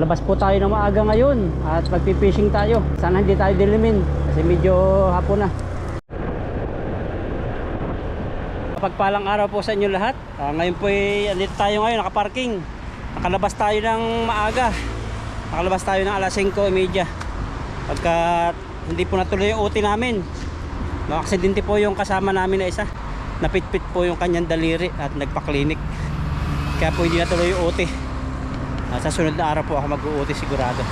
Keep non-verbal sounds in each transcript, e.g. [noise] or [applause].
Nakalabas po tayo ng maaga ngayon at magpipishing tayo. Sana hindi tayo dilimin kasi medyo hapon na. Pagpalang araw po sa inyo lahat. Ah, ngayon po ay andito tayo ngayon nakaparking. Nakalabas tayo ng maaga. Nakalabas tayo ng alas 5:30. Pagka hindi po natuloy yung OT namin. No-aksidente po yung kasama namin na isa. Napitpit po yung kanyang daliri at nagpa-clinic. Kaya po hindi natuloy yung OT. Ah, sa sunod na araw po ako mag-UOT sigurado.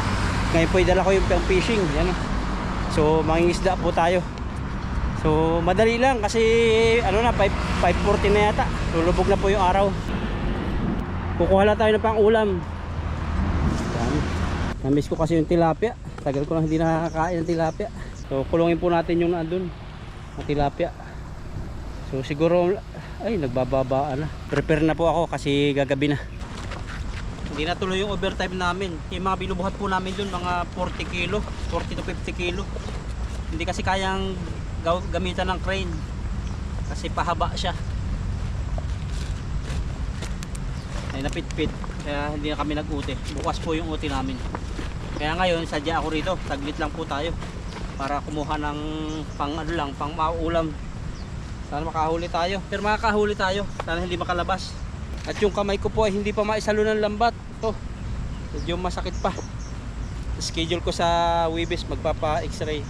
Ngayon po idala ko yung pang fishing. Yan. So mangingisda po tayo. So madali lang kasi ano na 5, 5.40 na yata. Lulubog na po yung araw. Kukuha lang tayo ng pang ulam. Namiss ko kasi yung tilapia. Tagal ko na hindi nakakain ng tilapia. So kulungin po natin yung nandun. Ang tilapia. So siguro ay nagbababaan na. Prepare na po ako kasi gagabi na. Hindi na tuloy yung overtime namin. Yung mga binubuhat po namin dun, mga 40 kilo, 40 to 50 kilo. Hindi kasi kayang gamitan ng crane. Kasi pahaba siya. Ay napitpit. Kaya hindi na kami nag-uti. Bukas po yung uti namin. Kaya ngayon, sadya ako rito. Taglit lang po tayo. Para kumuha ng pang ano lang, pang mauulam. Sana makahuli tayo. Pero makakahuli tayo. Sana hindi makalabas. At yung kamay ko po ay hindi pa maisalo ng lambat. Medyo masakit pa. Schedule ko sa Wibis magpapa x-ray.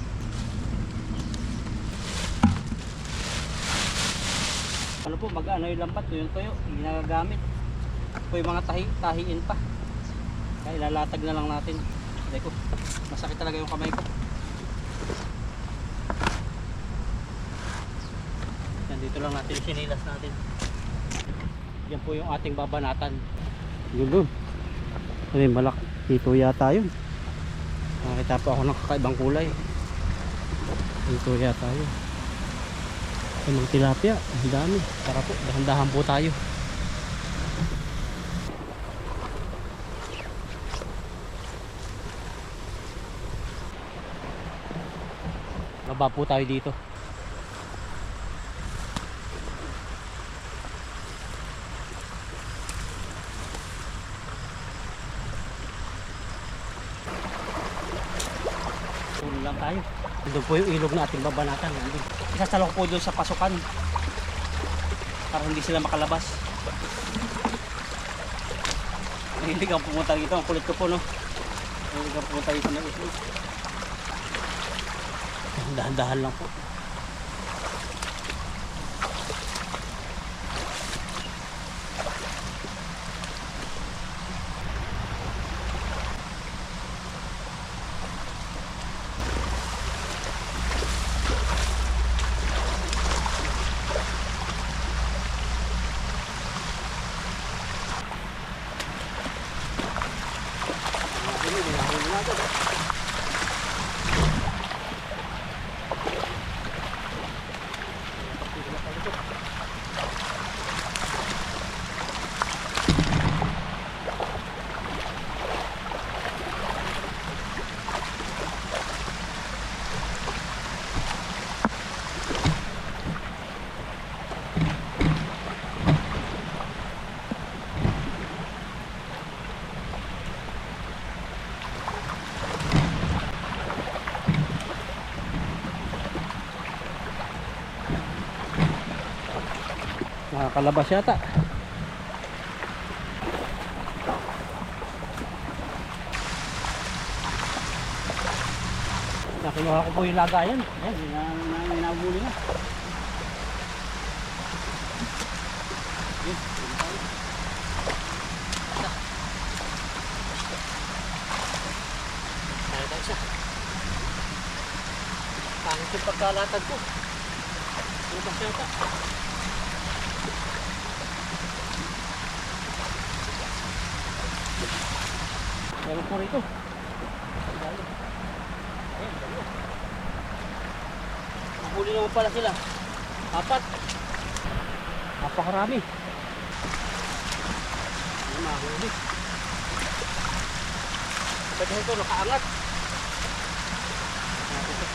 Ano po, mag-ano yung lambat, yung tuyo, hindi nagagamit. Po yung mga tahi, tahiin pa. Kaya ilalatag na lang natin. Hindi ko, masakit talaga yung kamay ko. Yan, dito lang natin sinilas natin. Yan po yung ating babanatan. Yun doon. Ano yung malak? Dito yata yun. Nakita pa ako ng kakaibang kulay. Dito yata yun. Ay, mga tilapia. Ang dami. Tara po, dahan-dahan po tayo. Baba po tayo dito. Puno lang tayo. Doon po yung ilog na ating babanatan. Nandun. Isasalok po doon sa pasukan. Para hindi sila makalabas. Mahilig ang pumunta dito. Ang kulit ko po, no? Mahilig ang pumunta dito ng ilog. Dahan-dahan lang po. Nakakalabas yata. Nakinuha ko po yung lagayan. Ayan, na, na, nabuli na. Yun, yun. Pangit yung pagkalatag ko. Ano ba siya yata? Meron po rito. Ayan, dalawa. Nahuli naman pala sila. Apat. Napakarami. Ayan, nahuli. Pwede ito, nakaangat. Natin ito.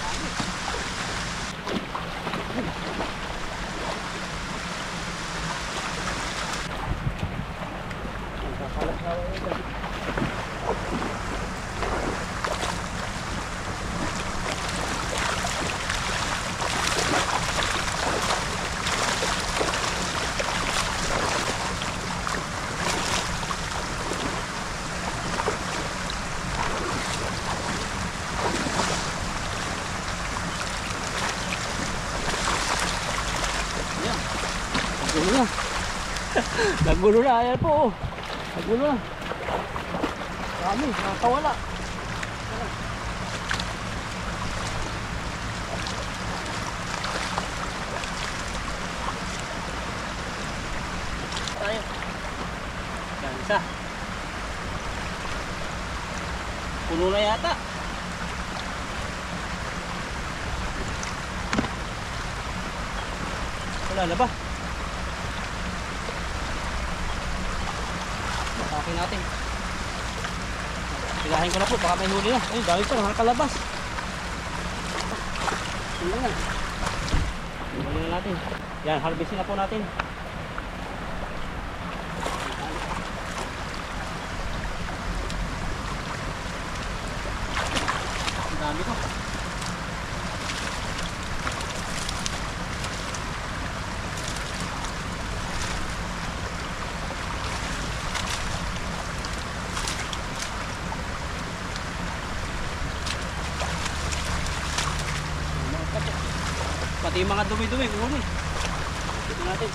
Dami. Ayan. Nagulo na. Nagulo na. Ayan po. oh. Nagulo na. Dami. Nakakawala. Tayo. Yan isa. Puno na yata. Wala na ba? Akin natin. Pilahin ko na po, baka may huli na. Ay, dami pa, nakakalabas. Huli na. Huli na natin. Yan, harvestin na po natin. Ang dami ko. Pati mga dumi-dumi, huli. Ito natin.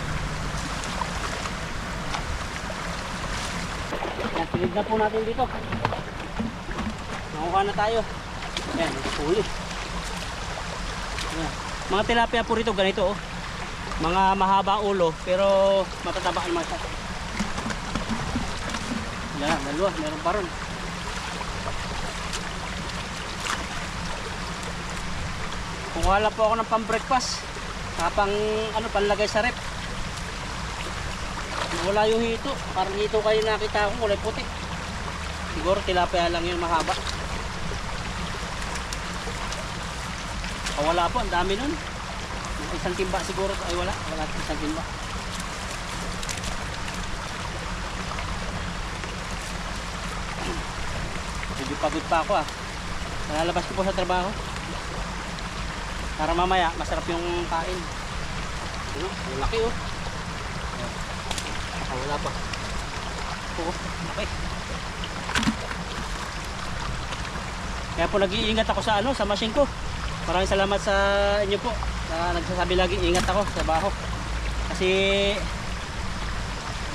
Yan, silid na po natin dito. Nakuha na tayo. Yan, huli. Mga tilapia po rito, ganito oh. Mga mahaba ulo, pero matataba naman siya. Yan na, dalawa, meron pa ron. Kumuha lang po ako ng pang-breakfast. Saka pang ano, panlagay sa rep. Wala yung hito. Parang hito kayo nakita ko kulay puti. Siguro tilapia lang yun mahaba. O wala po, ang dami nun. Isang timba siguro. Ay wala, wala isang timba. [clears throat] Medyo pagod pa ako ah. Nalalabas ko po sa trabaho. Para mamaya, masarap yung kain. Ano? Ang laki oh. Ah, wala pa. Oo, laki. Kaya po nag-iingat ako sa ano, sa machine ko. Maraming salamat sa inyo po. Na nagsasabi lagi ingat ako sa baho. Kasi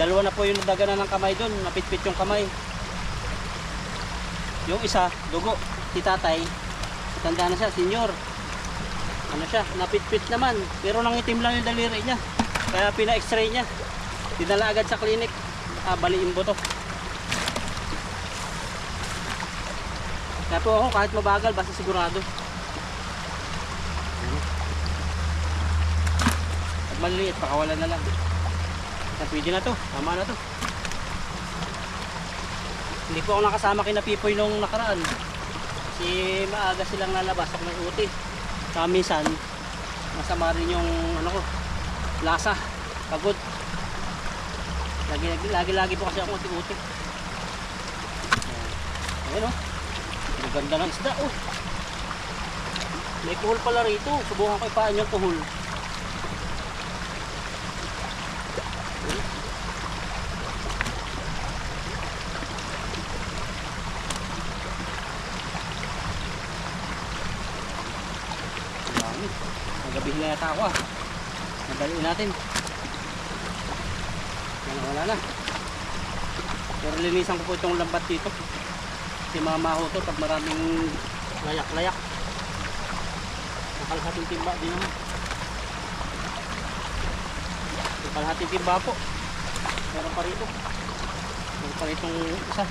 dalawa na po yung nadaganan ng kamay doon, napitpit yung kamay. Yung isa, dugo. Si tatay, tanda na siya, senior ano siya, napitpit naman. Pero nangitim lang yung daliri niya. Kaya pina-x-ray niya. Dinala agad sa clinic. Ah, baliin buto. Kaya po ako, kahit mabagal, basta sigurado. At maliliit, pakawalan na lang. Kaya pwede na to, tama na to. Hindi po ako nakasama kina Pipoy nung nakaraan. Kasi maaga silang lalabas pag may uti. Saka minsan, masama rin yung ano ko, lasa, pagod. Lagi, lagi, lagi, lagi po kasi ako uti-uti. Ayan o. Ang ganda ng isda oh. May kuhol pala rito. Subukan ko ipaan yung kuhol. Ang dami. Magabi na yata ako ah. Madaliin natin. Wala, wala na. Pero linisan ko po itong lambat dito. Kasi mamaho to pag maraming layak-layak. Nakalahating timba din naman. Nakalahating timba po. Meron pa rito. Meron pa rito isa.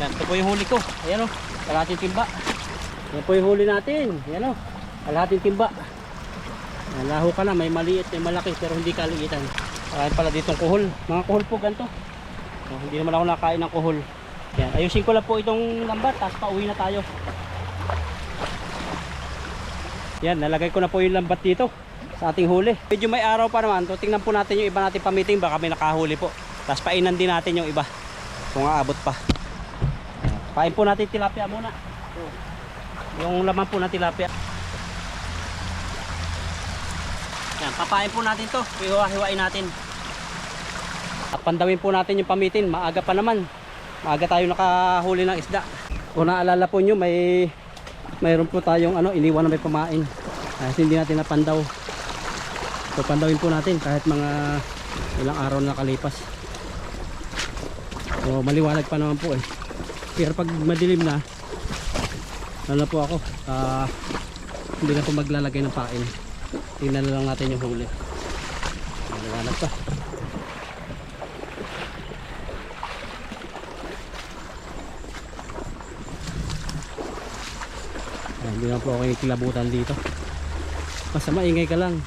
Yan, ito po yung huli ko. Ayan o, kalahating timba. Yan po yung huli natin. Ayan o, kalahating timba. Yan, ka na, may maliit, may malaki, pero hindi kaliitan. Ayan pala ditong kuhol. Mga kuhol po ganito. Oh, hindi naman ako nakain ng kuhol. Yan, ayusin ko lang po itong lambat, tapos pauwi na tayo. Yan, nalagay ko na po yung lambat dito sa ating huli. Medyo may araw pa naman. So, tingnan po natin yung iba natin pamiting. Baka may nakahuli po. Tapos painan din natin yung iba. Kung aabot pa. Pain po natin tilapia muna. So, yung laman po ng tilapia. Yan, papain po natin to. Hiwa-hiwain natin. At pandawin po natin yung pamitin. Maaga pa naman. Maaga tayo nakahuli ng isda. Kung naalala po nyo, may mayroon po tayong ano, iniwan na may pamain. Kasi hindi natin napandaw. So pandawin po natin kahit mga ilang araw na nakalipas. So maliwanag pa naman po eh. Pero pag madilim na, ano po ako, ah, hindi na po maglalagay ng pain. Tingnan na lang natin yung huli. Maliwanag pa. Ayan, Hindi na po ako kilabutan dito. Basta maingay ka lang.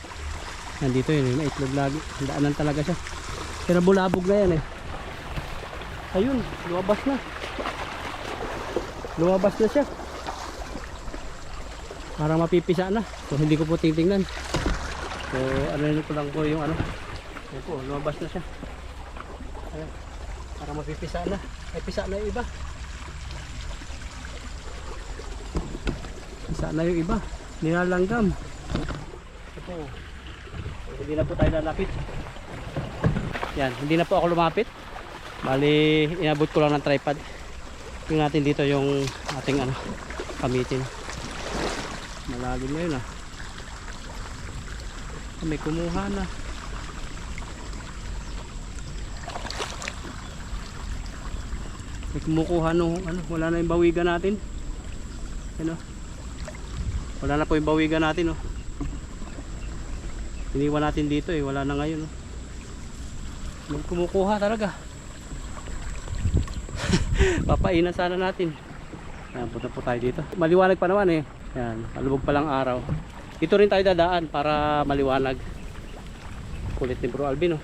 Nandito yun, may itlog lagi. Daanan talaga siya. Pero bulabog na yan eh. Ayun, lumabas na. Lumabas na siya. Parang mapipisa na. So hindi ko po titingnan. So ano yun ko lang po yung ano. Ayun po, lumabas na siya. Ayan. Parang mapipisa na. Ay pisa na yung iba. Pisa na yung iba. Nilalanggam. Ito. Hindi na po tayo lalapit. Yan, hindi na po ako lumapit. Bali, inabot ko lang ng tripod. Tingnan natin dito yung ating ano, kamitin. Malalim na yun ah. Ah, May kumuha na. May kumukuha no, ano, wala na yung bawigan natin. Ano? Wala na po yung bawigan natin oh. Iniwan natin dito eh, wala na ngayon oh. May kumukuha talaga. [laughs] Papainan sana natin. Yan, punta po tayo dito. Maliwanag pa naman eh. Yan, malubog pa lang araw. Dito rin tayo dadaan para maliwanag. Kulit ni Bro Alvin oh.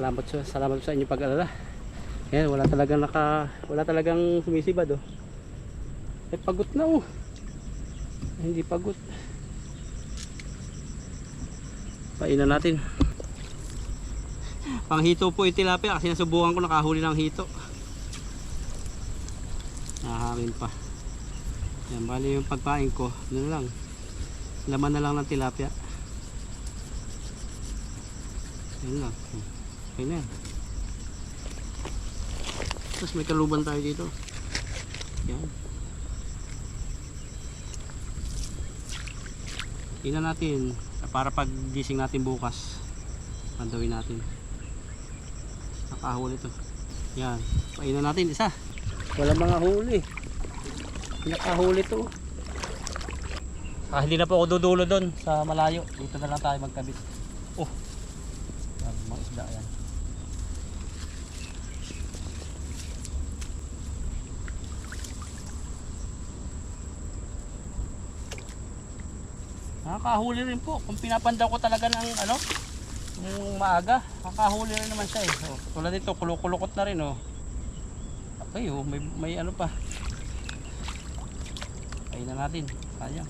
Salamat sa salamat sa inyo pag-alala. Yan, wala talagang naka wala talagang sumisibad oh. Eh pagod na oh. Hindi pagod. Painan natin. Panghito po yung tilapia kasi nasubukan ko nakahuli ng hito. Nahangin pa. Yan, bali yung pagpain ko, ano lang. Laman na lang ng tilapia. Yan lang. Okay na yan. Tapos may kaluban tayo dito. Yan. Tingnan natin para pag gising natin bukas pandawin natin nakahuli to yan painan natin isa wala mga huli nakahuli to ah hindi na po ako dudulo doon sa malayo dito na lang tayo magkabit oh mga isda yan Nakakahuli rin po. Kung pinapandaw ko talaga ng ano, yung maaga, nakakahuli rin naman siya eh. Oh, tulad nito, kulukulukot na rin oh. Okay oh, may, may ano pa. Na natin. Sayang.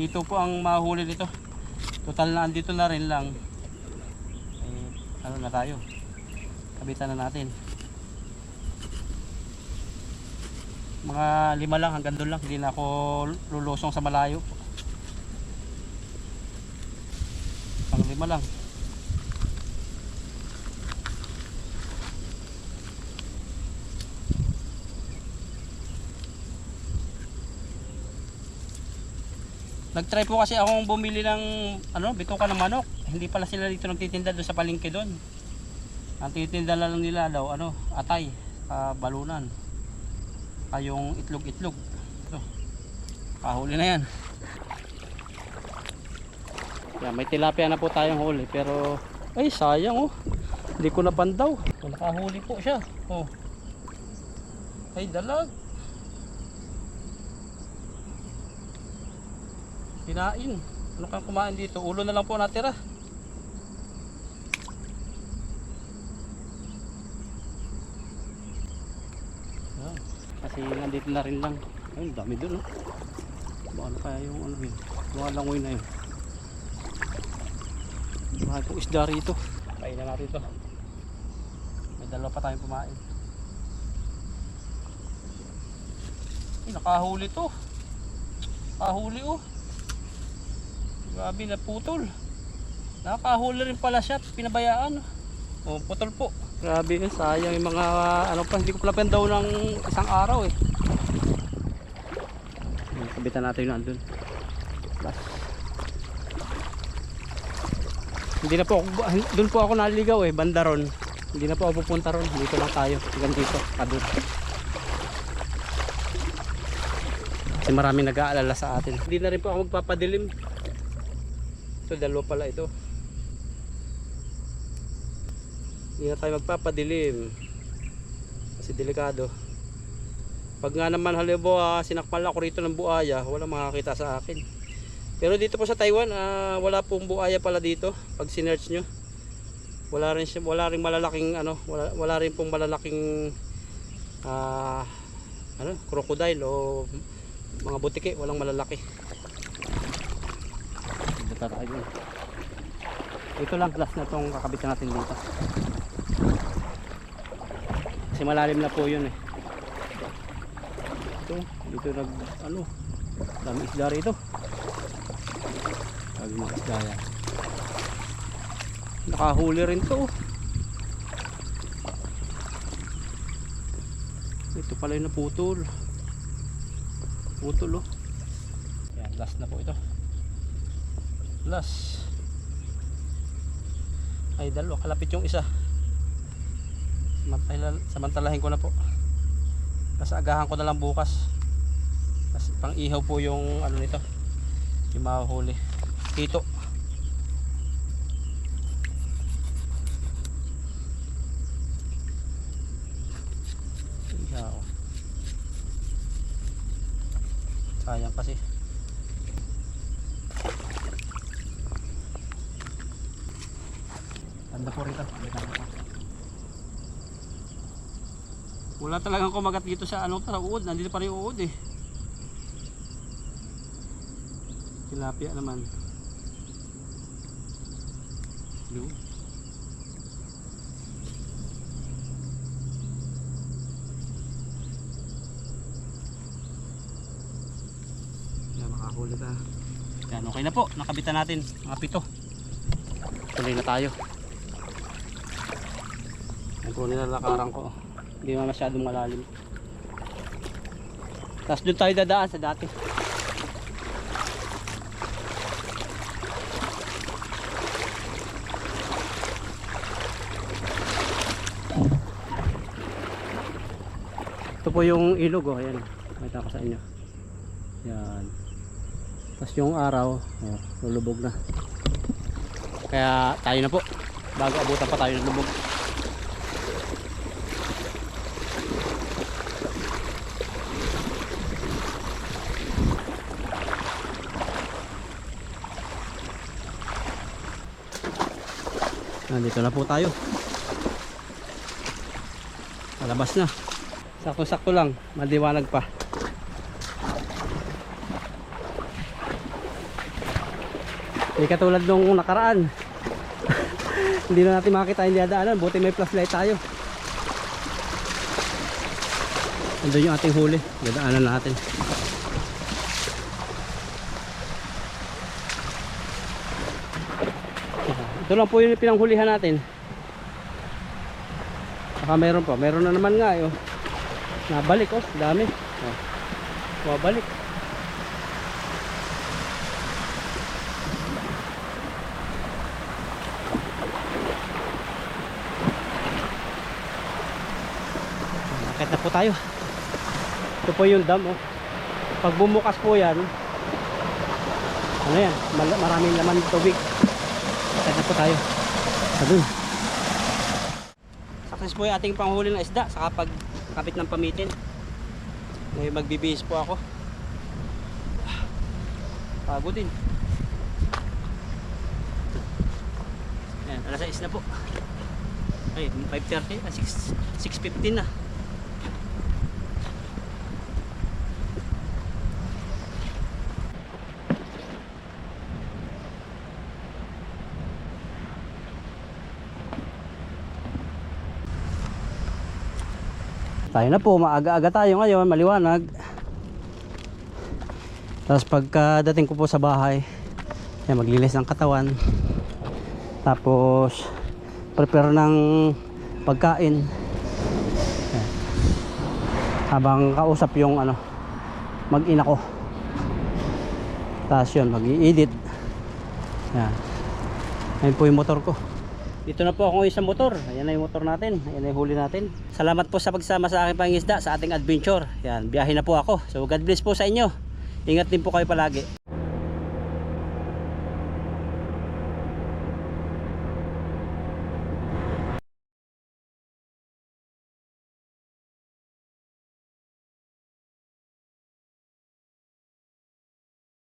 Dito po ang mahuli nito. Total na andito na rin lang. Eh, ano na tayo. Kabitan na natin. mga lima lang hanggang doon lang hindi na ako lulusong sa malayo pang lima lang nagtry po kasi akong bumili ng ano bituka ng manok hindi pala sila dito nagtitinda doon sa palengke doon ang titinda lang nila daw ano atay ah, balunan ay yung itlog-itlog. Ito. Kahuli na yan. Yan, may tilapia na po tayong huli pero ay sayang oh. Hindi ko napandaw. So, nakahuli po siya. Oh. Ay dalag. Kinain. Ano kang kumain dito? Ulo na lang po natira. Yan. Kasi nandito na rin lang. Ayun, dami doon. Oh. Baka ano kaya yung ano yun. Mga langoy na yun. Mahal pong isda rito. Kainan natin to. May dalawa pa tayong pumain. Ay, nakahuli to. Nakahuli oh. Grabe na putol. Nakahuli rin pala siya. Pinabayaan. Oh, putol po. Grabe. Sayang yung mga ano pa. Hindi ko pala daw ng isang araw eh. Kabitan natin yung nandun. Plus. Hindi na po ako, doon po ako naliligaw eh, banda ron. Hindi na po ako pupunta ron. Dito lang tayo. Hanggang dito. Kadun. Kasi maraming nag-aalala sa atin. Hindi na rin po ako magpapadilim. Ito, dalawa pala ito. Hindi na tayo magpapadilim. Kasi delikado. Pag nga naman halimbawa sinakmal ako rito ng buaya, walang makakita sa akin. Pero dito po sa Taiwan, ah, wala pong buaya pala dito. Pag sinearch nyo, wala rin wala rin malalaking ano, wala, wala rin pong malalaking ah, ano, crocodile o mga butike, walang malalaki. Dito tayo. Ito lang last na tong kakabitan natin dito. Kasi malalim na po yun eh. Ito, dito nag ano, dami isda rito. Sabi mga isda yan. Nakahuli rin to. Ito pala yung naputol. Putol oh. Yan, last na po ito. Last. Ay, dalawa. Kalapit yung isa. Samantala, samantalahin ko na po. Kasi agahan ko na lang bukas. Kasi pang ihaw po yung ano nito. Yung mahuhuli. Kito. Ihaw. Sayang kasi. Ganda po rito. Wala talagang kumagat dito sa ano sa uod. Nandito pa rin yung uod eh. Tilapia naman. Yun. Yan, makahuli ka. Yan, okay na po. Nakabitan natin. Mga pito. Tuloy na tayo. Yan po nilalakaran ko. Hindi naman masyadong malalim. Tapos doon tayo dadaan sa dati. Ito po yung ilog oh, ayan. Makita ko sa inyo. Yan. Tapos yung araw, oh, lulubog na. Kaya tayo na po. Bago abutan pa tayo ng lubog. Nandito na po tayo. Malabas na. Sakto-sakto lang, maliwanag pa. Hindi katulad nung nakaraan. [laughs] Hindi na natin makita yung dadaanan, buti may flashlight tayo. Andun yung ating huli, dadaanan natin. Ito lang po yung pinanghulihan natin. Baka meron pa. Meron na naman nga eh. Oh. Nabalik oh. Dami. Oh. Wabalik. Akit na po tayo. Ito po yung dam oh. Pag bumukas po yan, ano yan, maraming laman tubig. Na po tayo. Sa dun. Success po yung ating panghuli ng isda sa kapag kapit ng pamitin. Ngayon magbibihis po ako. Pagod din. Ayan, alas 6 na po. Ay, 5.30, ah, 6, 6.15 na. Tayo na po, maaga-aga tayo ngayon, maliwanag. Tapos pagkadating ko po sa bahay, yan, maglilis ng katawan. Tapos prepare ng pagkain. Yan. Habang kausap yung ano, mag-ina ko. Tapos yun, mag-i-edit. Yan. Ayun po yung motor ko. Dito na po ako sa motor. Ayan na yung motor natin. Ayan na yung huli natin. Salamat po sa pagsama sa aking pangisda sa ating adventure. Yan, biyahe na po ako. So God bless po sa inyo. Ingat din po kayo palagi.